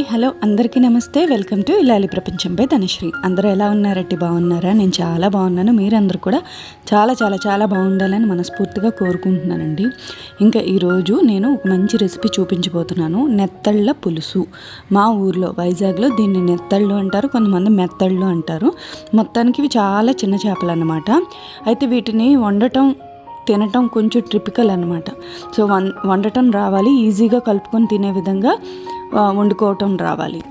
Hi hello అందరికీ నమస్తే. Welcome to ఇలాలి ప్రపంచంపై ధనశ్రీ. అందరూ ఎలా ఉన్నారంటే బాగున్నారా? నేను చాలా బాగున్నాను. మీరందరూ కూడా చాలా చాలా చాలా బాగుండాలని మనస్ఫూర్తిగా కోరుకుంటున్నానండి. ఇంకా ఈరోజు నేను ఒక మంచి రెసిపీ చూపించబోతున్నాను. నెత్తళ్ళ పులుసు. మా ఊర్లో వైజాగ్లో దీన్ని నెత్తళ్ళు అంటారు కొంతమంది మెత్తళ్ళు అంటారు. మొత్తానికి ఇవి చాలా చిన్న చేపలు అన్నమాట అయితే వీటిని వండటం తినటం కొంచెం ట్రిపికల్ అనమాట సో వం వండటం రావాలి ఈజీగా కలుపుకొని తినే విధంగా వండుకోవటం రావాలి.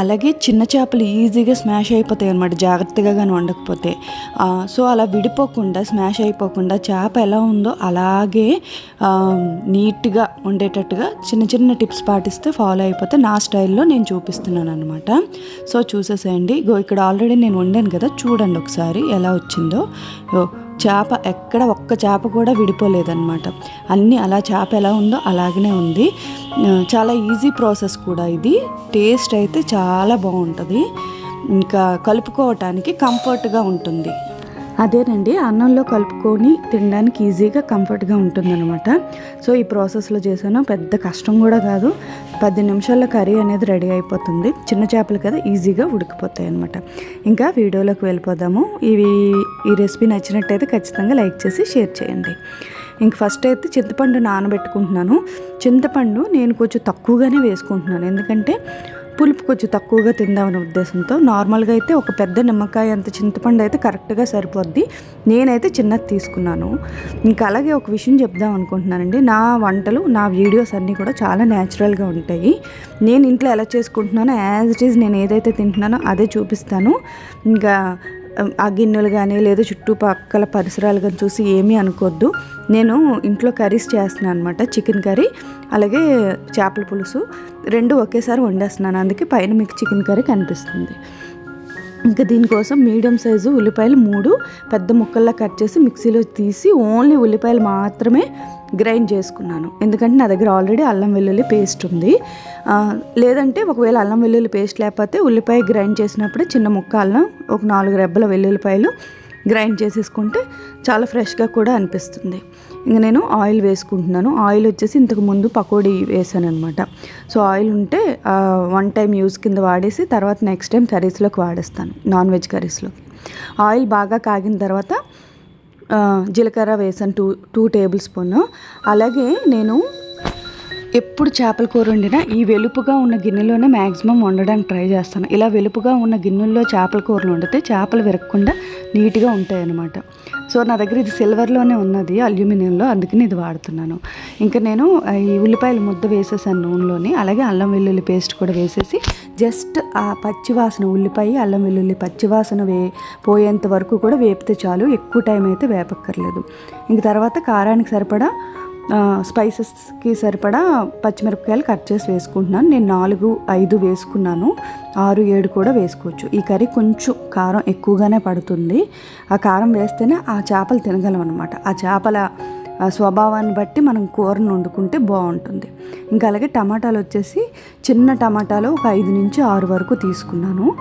అలాగే చిన్న చేపలు ఈజీగా స్మాష్ అయిపోతాయి అనమాట జాగ్రత్తగా కానీ వండకపోతే. సో అలా విడిపోకుండా స్మాష్ అయిపోకుండా చేప ఎలా ఉందో అలాగే నీట్గా ఉండేటట్టుగా చిన్న చిన్న టిప్స్ పాటిస్తే ఫాలో అయిపోతే నా స్టైల్లో నేను చూపిస్తున్నాను అనమాట సో చూసేసేయండి. ఇగో ఇక్కడ ఆల్రెడీ నేను వండాను కదా చూడండి ఒకసారి ఎలా వచ్చిందో. చేప ఎక్కడ ఒక్క చేప కూడా విడిపోలేదన్నమాట. అన్నీ అలా చేప ఎలా ఉందో అలాగనే ఉంది. చాలా ఈజీ ప్రాసెస్ కూడా ఇది. టేస్ట్ అయితే చాలా బాగుంటుంది. ఇంకా కలుపుకోవటానికి కంఫర్ట్గా ఉంటుంది. అదేనండి అన్నంలో కలుపుకొని తినడానికి ఈజీగా కంఫర్ట్గా ఉంటుందన్నమాట. సో ఈ ప్రాసెస్లో చేశాను. పెద్ద కష్టం కూడా కాదు. పది నిమిషాల్లో కర్రీ అనేది రెడీ అయిపోతుంది. చిన్న చేపలు కదా ఈజీగా ఉడికిపోతాయి అనమాట ఇంకా వీడియోలోకి వెళ్ళిపోదాము. ఇవి ఈ రెసిపీ నచ్చినట్టయితే ఖచ్చితంగా లైక్ చేసి షేర్ చేయండి. ఇంక ఫస్ట్ అయితే చింతపండు నానబెట్టుకుంటున్నాను. చింతపండు నేను కొంచెం తక్కువగానే వేసుకుంటున్నాను. ఎందుకంటే పులుపు కొంచెం తక్కువగా తిందామనే ఉద్దేశంతో నార్మల్గా అయితే ఒక పెద్ద నిమ్మకాయ అంత చింతపండు అయితే కరెక్ట్గా సరిపోద్ది. నేనైతే చిన్నది తీసుకున్నాను. ఇంకా అలాగే ఒక విషయం చెప్దాం అనుకుంటున్నానండి. నా వంటలు నా వీడియోస్ అన్నీ కూడా చాలా న్యాచురల్గా ఉంటాయి. నేను ఇంట్లో ఎలా చేసుకుంటున్నానో యాజ్ ఇట్ ఈజ్ నేను ఏదైతే తింటున్నానో అదే చూపిస్తాను. ఇంకా ఆ గిన్నెలు కానీ లేదా చుట్టుపక్కల పరిసరాలు కానీ చూసి ఏమీ అనుకోవద్దు నేను ఇంట్లో కర్రీస్ చేస్తున్నాను అనమాట చికెన్ కర్రీ అలాగే చేపల పులుసు రెండు ఒకేసారి వండేస్తున్నాను. అందుకే పైన మీకు చికెన్ కర్రీ కనిపిస్తుంది. ఇంకా దీనికోసం మీడియం సైజు ఉల్లిపాయలు మూడు పెద్ద ముక్కల్లా కట్ చేసి మిక్సీలో తీసి ఓన్లీ ఉల్లిపాయలు మాత్రమే గ్రైండ్ చేసుకున్నాను. ఎందుకంటే నా దగ్గర ఆల్రెడీ అల్లం వెల్లుల్లి పేస్ట్ ఉంది. లేదంటే ఒకవేళ అల్లం వెల్లుల్లి పేస్ట్ లేకపోతే ఉల్లిపాయ గ్రైండ్ చేసినప్పుడు చిన్న ముక్క అల్లం ఒక నాలుగు రెబ్బల వెల్లుల్లిపాయలు గ్రైండ్ చేసేసుకుంటే చాలా ఫ్రెష్గా కూడా అనిపిస్తుంది. ఇంక నేను ఆయిల్ వేసుకుంటున్నాను. ఆయిల్ వచ్చేసి ఇంతకు ముందు పకోడీ వేసాను అనమాట సో ఆయిల్ ఉంటే వన్ టైం యూస్ కింద వాడేసి తర్వాత నెక్స్ట్ టైం కర్రీస్లోకి వాడేస్తాను. నాన్ వెజ్ కర్రీస్లోకి. ఆయిల్ బాగా కాగిన తర్వాత జీలకర్ర వేసాను టూ టూ టేబుల్ స్పూన్ అలాగే నేను ఎప్పుడు చేపల కూర వండినా ఈ వెలుపుగా ఉన్న గిన్నెలోనే మ్యాక్సిమం వండడానికి ట్రై చేస్తాను. ఇలా వెలుపుగా ఉన్న గిన్నెల్లో చేపల కూరలు వండితే చేపలు విరగకుండా నీట్గా ఉంటాయి అన్నమాట సో నా దగ్గర ఇది సిల్వర్లోనే ఉన్నది అల్యూమినియంలో అందుకని ఇది వాడుతున్నాను. ఇంకా నేను ఈ ఉల్లిపాయలు ముద్ద వేసేసాను నూనెలోని అలాగే అల్లం వెల్లుల్లి పేస్ట్ కూడా వేసేసి జస్ట్ ఆ పచ్చివాసన ఉల్లిపాయ అల్లం వెల్లుల్లి పచ్చివాసన వే పోయేంత వరకు కూడా వేపితే చాలు ఎక్కువ టైం అయితే వేపక్కర్లేదు. ఇంక తర్వాత కారానికి సరిపడా స్పైసెస్కి సరిపడా పచ్చిమిరపకాయలు కట్ చేసి వేసుకుంటున్నాను. నేను నాలుగు ఐదు వేసుకున్నాను. ఆరు ఏడు కూడా వేసుకోవచ్చు. ఈ కర్రీ కొంచెం కారం ఎక్కువగానే పడుతుంది. ఆ కారం వేస్తేనే ఆ చేపలు తినగలం అనమాట ఆ చేపల స్వభావాన్ని బట్టి మనం కూరను వండుకుంటే బాగుంటుంది. ఇంకా అలాగే టమాటాలు వచ్చేసి చిన్న టమాటాలు ఒక ఐదు నుంచి ఆరు వరకు తీసుకున్నాను.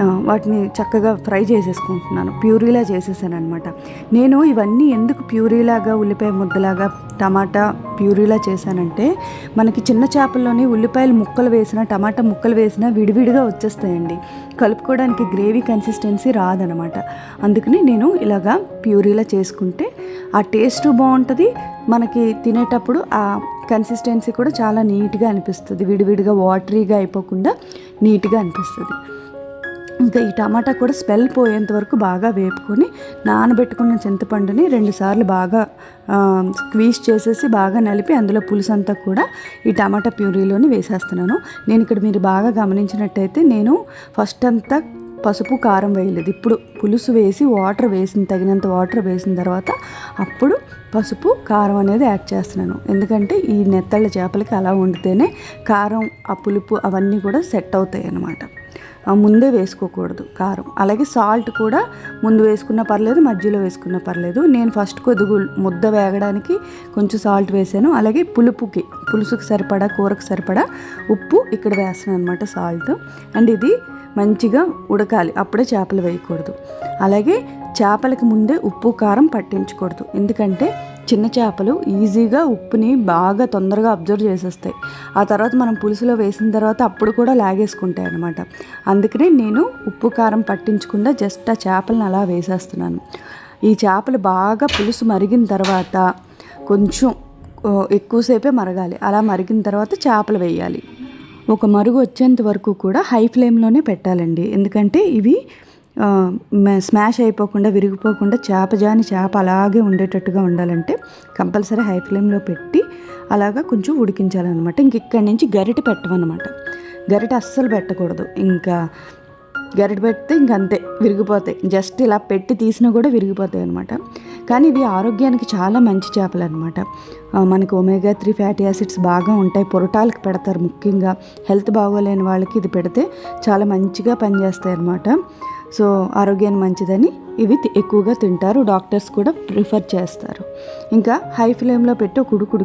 వాటిని చక్కగా ఫ్రై చేసేసుకుంటున్నాను. ప్యూరీలా చేసేసాను అనమాట నేను ఇవన్నీ ఎందుకు ప్యూరీలాగా ఉల్లిపాయ ముద్దలాగా టమాటా ప్యూరీలా చేశానంటే మనకి చిన్న చేపల్లోనే ఉల్లిపాయలు ముక్కలు వేసిన టమాటా ముక్కలు వేసినా విడివిడిగా వచ్చేస్తాయండి. కలుపుకోవడానికి గ్రేవీ కన్సిస్టెన్సీ రాదనమాట అందుకని నేను ఇలాగా ప్యూరీలా చేసుకుంటే ఆ టేస్ట్ బాగుంటుంది. మనకి తినేటప్పుడు ఆ కన్సిస్టెన్సీ కూడా చాలా నీట్గా అనిపిస్తుంది. విడివిడిగా వాటరీగా అయిపోకుండా నీట్గా అనిపిస్తుంది. ఇంకా ఈ టమాటా కూడా స్మెల్ పోయేంత వరకు బాగా వేపుకొని నానబెట్టుకున్న చింతపండుని రెండుసార్లు బాగా స్క్వీజ్ చేసేసి బాగా నలిపి అందులో పులుసు అంతా కూడా ఈ టమాటా ప్యూరీలోని వేసేస్తున్నాను. నేను ఇక్కడ మీరు బాగా గమనించినట్టయితే నేను ఫస్ట్ అంతా పసుపు కారం వేయలేదు. ఇప్పుడు పులుసు వేసి వాటర్ వేసిన తగినంత వాటర్ వేసిన తర్వాత అప్పుడు పసుపు కారం అనేది యాడ్ చేస్తున్నాను. ఎందుకంటే ఈ నెత్తళ్ళ చేపలకి అలా వండితేనే కారం ఆ పులుపు అవన్నీ కూడా సెట్ అవుతాయి అన్నమాట ముందే వేసుకోకూడదు కారం. అలాగే సాల్ట్ కూడా ముందు వేసుకున్నా పర్లేదు మధ్యలో వేసుకున్నా పర్లేదు. నేను ఫస్ట్ కొద్దిగు ముద్ద వేగడానికి కొంచెం సాల్ట్ వేసాను. అలాగే పులుపుకి పులుసుకి సరిపడా కూరకు సరిపడా ఉప్పు ఇక్కడ వేస్తాను అనమాట సాల్ట్. అండ్ ఇది మంచిగా ఉడకాలి అప్పుడే చేపలు వేయకూడదు. అలాగే చేపలకి ముందే ఉప్పు కారం పట్టించకూడదు. ఎందుకంటే చిన్న చేపలు ఈజీగా ఉప్పుని బాగా తొందరగా అబ్జర్వ్ చేసేస్తాయి. ఆ తర్వాత మనం పులుసులో వేసిన తర్వాత అప్పుడు కూడా లాగేసుకుంటాయి అనమాట అందుకనే నేను ఉప్పు కారం పట్టించకుండా జస్ట్ ఆ చేపలను అలా వేసేస్తున్నాను. ఈ చేపలు బాగా పులుసు మరిగిన తర్వాత కొంచెం ఎక్కువసేపే మరగాలి. అలా మరిగిన తర్వాత చేపలు వేయాలి. ఒక మరుగు వచ్చేంత వరకు కూడా హై ఫ్లేమ్లోనే పెట్టాలండి. ఎందుకంటే ఇవి స్మాష్ అయిపోకుండా విరిగిపోకుండా చేప జాని చేప అలాగే ఉండేటట్టుగా ఉండాలంటే కంపల్సరీ హై ఫ్లేమ్లో పెట్టి అలాగా కొంచెం ఉడికించాలన్నమాట. ఇంక ఇక్కడి నుంచి గరిట పెట్టమన్నమాట. గరిట అస్సలు పెట్టకూడదు. ఇంకా గరిట పెడితే ఇంక అంతే విరిగిపోతాయి. జస్ట్ ఇలా పెట్టి తీసినా కూడా విరిగిపోతాయి అనమాట కానీ ఇవి ఆరోగ్యానికి చాలా మంచి చేపలు అనమాట మనకి ఒమేగా త్రీ ఫ్యాటీ యాసిడ్స్ బాగా ఉంటాయి. పొరటాలకు పెడతారు ముఖ్యంగా. హెల్త్ బాగోలేని వాళ్ళకి ఇది పెడితే చాలా మంచిగా పనిచేస్తాయి అనమాట సో ఆరోగ్యానికి మంచిదని ఇవి తి- ఎక్కువగా తింటారు. డాక్టర్స్ కూడా ప్రిఫర్ చేస్తారు. ఇంకా హై ఫ్లేమ్లో పెట్టి ఒక ఉడుకు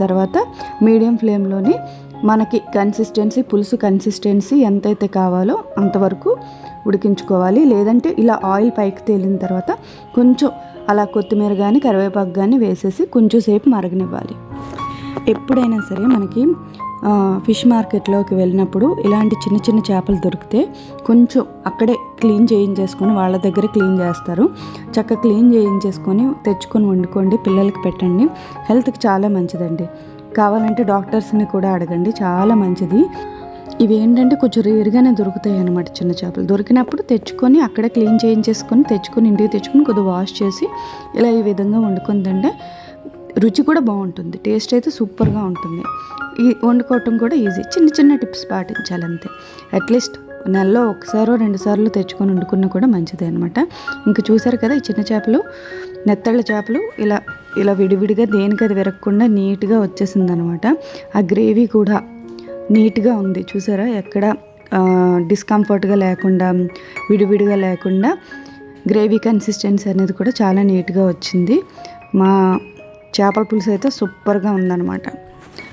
తర్వాత మీడియం ఫ్లేమ్లోని మనకి కన్సిస్టెన్సీ పులుసు కన్సిస్టెన్సీ ఎంతైతే కావాలో అంతవరకు ఉడికించుకోవాలి. లేదంటే ఇలా ఆయిల్ పైకి తేలిన తర్వాత కొంచెం అలా కొత్తిమీర కానీ కరివేపాకు కానీ వేసేసి కొంచెం సేపు మరగనివ్వాలి. ఎప్పుడైనా సరే మనకి ఫిష్ మార్కెట్లోకి వెళ్ళినప్పుడు ఇలాంటి చిన్న చిన్న చేపలు దొరికితే కొంచెం అక్కడే క్లీన్ చేయించేసుకొని వాళ్ళ దగ్గర క్లీన్ చేస్తారు. చక్కగా క్లీన్ చేయించేసుకొని తెచ్చుకొని వండుకోండి పిల్లలకి పెట్టండి. హెల్త్కి చాలా మంచిదండి. కావాలంటే డాక్టర్స్ని కూడా అడగండి చాలా మంచిది. ఇవి ఏంటంటే కొంచెం రేరుగానే దొరుకుతాయి అన్నమాట చిన్న చేపలు. దొరికినప్పుడు తెచ్చుకొని అక్కడే క్లీన్ చేయించేసుకొని తెచ్చుకొని ఇంటికి తెచ్చుకొని కొద్దిగా వాష్ చేసి ఇలా ఈ విధంగా వండుకొని తింటే రుచి కూడా బాగుంటుంది. టేస్ట్ అయితే సూపర్గా ఉంటుంది. ఈ వండుకోవటం కూడా ఈజీ. చిన్న చిన్న టిప్స్ పాటించాలి అంతే అట్లీస్ట్ నెలలో ఒకసారో రెండు సార్లు తెచ్చుకొని వండుకున్నా కూడా మంచిదే అనమాట ఇంకా చూసారు కదా ఈ చిన్న చేపలు నెత్తళ్ళ చేపలు ఇలా ఇలా విడివిడిగా దేనికి అది విరగకుండా నీట్గా వచ్చేసింది అనమాట ఆ గ్రేవీ కూడా నీట్గా ఉంది. చూసారా? ఎక్కడ డిస్కంఫర్ట్గా లేకుండా విడివిడిగా లేకుండా గ్రేవీ కన్సిస్టెన్సీ అనేది కూడా చాలా నీట్గా వచ్చింది. మా చేపల పులుసు అయితే సూపర్గా ఉందన్నమాట.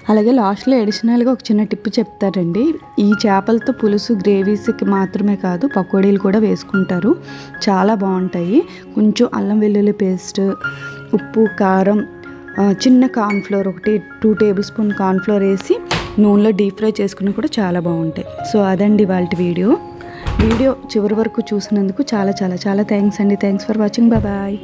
అలాగే లాస్ట్లో అడిషనల్గా ఒక చిన్న టిప్ చెప్తారండి. ఈ చేపలతో పులుసు గ్రేవీస్కి మాత్రమే కాదు పకోడీలు కూడా వేసుకుంటారు. చాలా బాగుంటాయి. కొంచెం అల్లం వెల్లుల్లి పేస్ట్ ఉప్పు కారం చిన్న కార్న్ఫ్లోర్ ఒకటి టూ టేబుల్ స్పూన్ కార్న్ఫ్లోర్ వేసి నూనెలో డీప్ ఫ్రై చేసుకుని కూడా చాలా బాగుంటాయి. సో అదండి వాళ్ళ వీడియో. వీడియో చివరి వరకు చూసినందుకు చాలా చాలా చాలా థ్యాంక్స్ అండి. Thanks for watching. బాయ్.